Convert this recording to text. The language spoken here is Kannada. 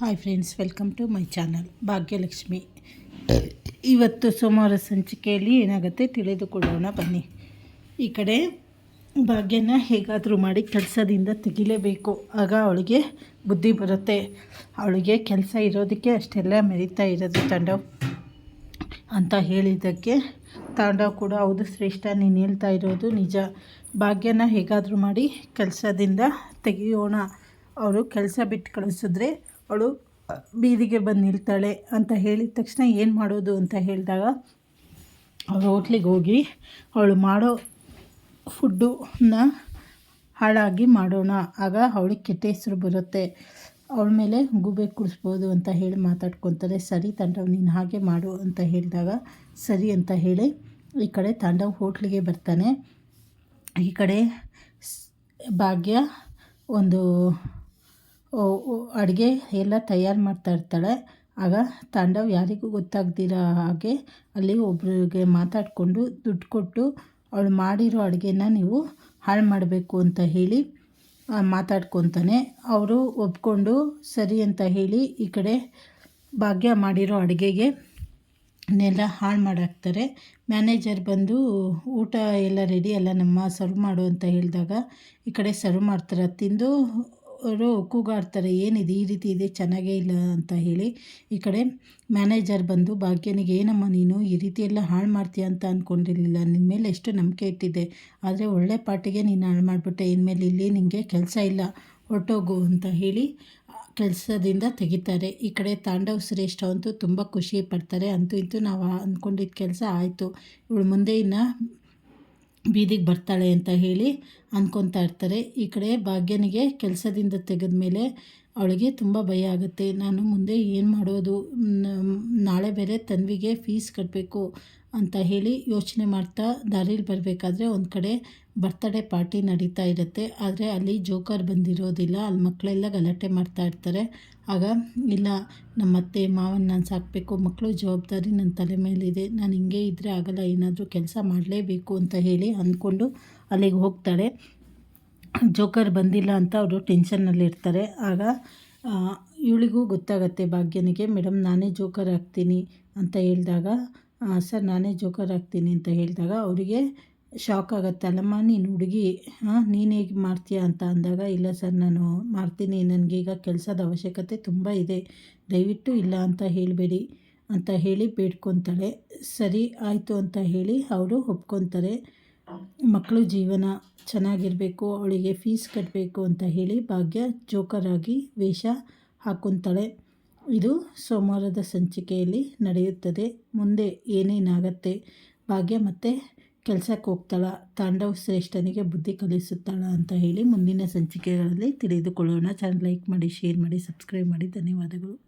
Hi friends welcome to my channel Bhagyalakshmi ಇವತ್ತು ಸೋಮವಾರ ಸಂಚಿಕೆಯಲ್ಲಿ ಏನಾಗುತ್ತೆ ತಿಳಿದುಕೊಳ್ಳೋಣ, ಬನ್ನಿ. ಈ ಕಡೆ ಭಾಗ್ಯನ ಹೇಗಾದರೂ ಮಾಡಿ ಕೆಲಸದಿಂದ ತೆಗಿಲೇಬೇಕು. ಆಗ ಅವಳಿಗೆ ಬುದ್ಧಿ ಬರುತ್ತೆ. ಅವಳಿಗೆ ಕೆಲಸ ಇರೋದಕ್ಕೆ ಅಷ್ಟೆಲ್ಲ ಮೆರಿತಾ ಇರೋದು ತಾಂಡವ್ ಅಂತ ಹೇಳಿದ್ದಕ್ಕೆ ತಾಂಡವ್ ಕೂಡ, ಹೌದು ಶ್ರೇಷ್ಠ, ನೀನು ಹೇಳ್ತಾ ಇರೋದು ನಿಜ. ಭಾಗ್ಯನ ಹೇಗಾದರೂ ಮಾಡಿ ಕೆಲಸದಿಂದ ತೆಗೆಯೋಣ. ಅವರು ಕೆಲಸ ಬಿಟ್ಟು ಕಳಿಸಿದ್ರೆ ಅವಳು ಬೀದಿಗೆ ಬಂದು ನಿಲ್ತಾಳೆ ಅಂತ ಹೇಳಿದ ತಕ್ಷಣ ಏನು ಮಾಡೋದು ಅಂತ ಹೇಳಿದಾಗ ಅವಳು ಹೋಟ್ಲಿಗೆ ಹೋಗಿ ಅವಳು ಮಾಡೋ ಫುಡ್ಡನ್ನ ಹಾಳಾಗಿ ಮಾಡೋಣ. ಆಗ ಅವಳಿಗೆ ಕೆಟ್ಟ ಹೆಸರು ಬರುತ್ತೆ. ಅವಳ ಮೇಲೆ ಗೂಬೆ ಕುಡಿಸ್ಬೋದು ಅಂತ ಹೇಳಿ ಮಾತಾಡ್ಕೊತಾರೆ ಸರಿ ತಾಂಡವ್, ನೀನು ಹಾಗೆ ಮಾಡು ಅಂತ ಹೇಳಿದಾಗ, ಸರಿ ಅಂತ ಹೇಳಿ ಈ ಕಡೆ ತಾಂಡವ್ ಹೋಟ್ಲಿಗೆ ಬರ್ತಾನೆ. ಈ ಕಡೆ ಭಾಗ್ಯ ಒಂದು ಅಡುಗೆ ಎಲ್ಲ ತಯಾರು ಮಾಡ್ತಾ ಇರ್ತಾಳೆ. ಆಗ ತಾಂಡವ್ ಯಾರಿಗೂ ಗೊತ್ತಾಗ್ದಿರ ಹಾಗೆ ಅಲ್ಲಿ ಒಬ್ಬರಿಗೆ ಮಾತಾಡಿಕೊಂಡು ದುಡ್ಡು ಕೊಟ್ಟು ಅವಳು ಮಾಡಿರೋ ಅಡುಗೆನ ನೀವು ಹಾಳು ಮಾಡಬೇಕು ಅಂತ ಹೇಳಿ ಮಾತಾಡ್ಕೊತಾನೆ. ಅವರು ಒಪ್ಕೊಂಡು, ಸರಿ ಅಂತ ಹೇಳಿ ಈ ಕಡೆ ಭಾಗ್ಯ ಮಾಡಿರೋ ಅಡುಗೆಗೆ ನೆಲ ಹಾಳು ಮಾಡಾಕ್ತಾರೆ. ಮ್ಯಾನೇಜರ್ ಬಂದು, ಊಟ ಎಲ್ಲ ರೆಡಿ ಅಲ್ಲ ನಮ್ಮ ಸರ್ವ್ ಮಾಡು ಅಂತ ಹೇಳಿದಾಗ ಈ ಕಡೆ ಸರ್ವ್ ಮಾಡ್ತಾರೆ. ತಿಂದು ಅವರು ಕೂಗಾಡ್ತಾರೆ ಏನಿದೆ, ಈ ರೀತಿ ಇದೆ, ಚೆನ್ನಾಗೇ ಇಲ್ಲ ಅಂತ ಹೇಳಿ ಈ ಕಡೆ ಮ್ಯಾನೇಜರ್ ಬಂದು, ಭಾಗ್ಯನಿಗೆ, ಏನಮ್ಮ ನೀನು ಈ ರೀತಿ ಎಲ್ಲ ಹಾಳು ಮಾಡ್ತೀಯ ಅಂತ ಅಂದ್ಕೊಂಡಿರಲಿಲ್ಲ ನಿನ್ನ ಮೇಲೆ ಎಷ್ಟು ನಂಬಿಕೆ ಇಟ್ಟಿದ್ದೆ. ಆದರೆ ಒಳ್ಳೆ ಪಾಟಿಗೆ ನೀನು ಹಾಳು ಮಾಡಿಬಿಟ್ಟೆ. ಇನ್ಮೇಲೆ ಇಲ್ಲಿ ನಿನಗೆ ಕೆಲಸ ಇಲ್ಲ. ಹೊರಟೋಗು ಅಂತ ಹೇಳಿ ಕೆಲಸದಿಂದ ತೆಗಿತಾರೆ. ಈ ಕಡೆ ತಾಂಡವ್ ಶ್ರೇಷ್ಠ ಅಂತೂ ತುಂಬ ಖುಷಿ ಪಡ್ತಾರೆ ಅಂತೂ ಇಂತೂ ನಾವು ಅಂದ್ಕೊಂಡಿದ್ದ ಕೆಲಸ ಆಯಿತು. ಇವಳು ಮುಂದೆ ಇನ್ನು ಬೀದಿಗೆ ಬರ್ತಾಳೆ ಅಂತ ಹೇಳಿ ಅಂದ್ಕೊತಾ ಇರ್ತಾರೆ. ಈ ಕಡೆ ಭಾಗ್ಯನಿಗೆ ಕೆಲಸದಿಂದ ತೆಗೆದ ಮೇಲೆ ಅವಳಿಗೆ ತುಂಬ ಭಯ ಆಗುತ್ತೆ. ನಾನು ಮುಂದೆ ಏನು ಮಾಡೋದು? ನಾಳೆ ಬೇರೆ ತನ್ವಿಗೆ ಫೀಸ್ ಕಟ್ಟಬೇಕು ಅಂತ ಹೇಳಿ ಯೋಚನೆ ಮಾಡ್ತಾ ದಾರಿಲಿ ಬರಬೇಕಾದ್ರೆ ಒಂದು ಕಡೆ ಬರ್ತಡೇ ಪಾರ್ಟಿ ನಡೀತಾ ಇರುತ್ತೆ. ಆದರೆ ಅಲ್ಲಿ ಜೋಕರ್ ಬಂದಿರೋದಿಲ್ಲ. ಅಲ್ಲಿ ಮಕ್ಕಳೆಲ್ಲ ಗಲಾಟೆ ಮಾಡ್ತಾ ಇರ್ತಾರೆ. ಆಗ, ಇಲ್ಲ ನಮ್ಮ ಅತ್ತೆ, ಮಾವನ ನಾನು ಸಾಕಬೇಕು ಮಕ್ಕಳು ಜವಾಬ್ದಾರಿ ನನ್ನ ತಲೆ ಮೇಲಿದೆ, ನಾನು ಹಿಂಗೆ ಇದ್ದರೆ ಆಗಲ್ಲ, ಏನಾದರೂ ಕೆಲಸ ಮಾಡಲೇಬೇಕು ಅಂತ ಹೇಳಿ ಅಂದ್ಕೊಂಡು ಅಲ್ಲಿಗೆ ಹೋಗ್ತಾಳೆ ಜೋಕರ್ ಬಂದಿಲ್ಲ ಅಂತ ಅವರು ಟೆನ್ಷನ್ನಲ್ಲಿರ್ತಾರೆ ಆಗ ಇವಳಿಗೂ ಗೊತ್ತಾಗತ್ತೆ ಭಾಗ್ಯನಿಗೆ ಮೇಡಮ್ ನಾನೇ ಜೋಕರ್ ಆಗ್ತೀನಿ ಅಂತ ಹೇಳಿದಾಗ ಸರ್, ನಾನೇ ಜೋಕರ್ ಆಗ್ತೀನಿ ಅಂತ ಹೇಳಿದಾಗ ಅವರಿಗೆ ಶಾಕ್ ಆಗುತ್ತೆ. ಅಲ್ಲಮ್ಮ, ನೀನು ಹುಡುಗಿ ಹಾಂ ನೀನು ಹೇಗೆ ಮಾಡ್ತೀಯಾ ಅಂತ ಅಂದಾಗ, ಇಲ್ಲ ಸರ್, ನಾನು ಮಾಡ್ತೀನಿ. ನನಗೀಗ ಕೆಲಸದ ಅವಶ್ಯಕತೆ ತುಂಬ ಇದೆ. ದಯವಿಟ್ಟು ಇಲ್ಲ ಅಂತ ಹೇಳಬೇಡಿ ಅಂತ ಹೇಳಿ ಬೇಡ್ಕೊತಾಳೆ. ಸರಿ, ಆಯಿತು ಅಂತ ಹೇಳಿ ಅವರು ಒಪ್ಕೊತಾರೆ. ಮಕ್ಕಳು ಜೀವನ ಚೆನ್ನಾಗಿರಬೇಕು, ಅವಳಿಗೆ ಫೀಸ್ ಕಟ್ಟಬೇಕು ಅಂತ ಹೇಳಿ ಭಾಗ್ಯ ಜೋಕರಾಗಿ ವೇಷ ಹಾಕ್ಕೊತಾಳೆ ಇದು ಸೋಮವಾರದ ಸಂಚಿಕೆಯಲ್ಲಿ ನಡೆಯುತ್ತದೆ. ಮುಂದೆ ಏನೇನಾಗತ್ತೆ? ಭಾಗ್ಯ ಮತ್ತೆ ಕೆಲಸಕ್ಕೆ ಹೋಗ್ತಾಳ. ತಾಂಡವ ಶ್ರೇಷ್ಠನಿಗೆ ಬುದ್ಧಿ ಕಲಿಸುತ್ತಾಳ ಅಂತ ಹೇಳಿ ಮುಂದಿನ ಸಂಚಿಕೆಗಳಲ್ಲಿ ತಿಳಿದುಕೊಳ್ಳೋಣ. ಚಾನಲ್ ಲೈಕ್ ಮಾಡಿ ಶೇರ್ ಮಾಡಿ ಸಬ್ಸ್ಕ್ರೈಬ್ ಮಾಡಿ. ಧನ್ಯವಾದಗಳು.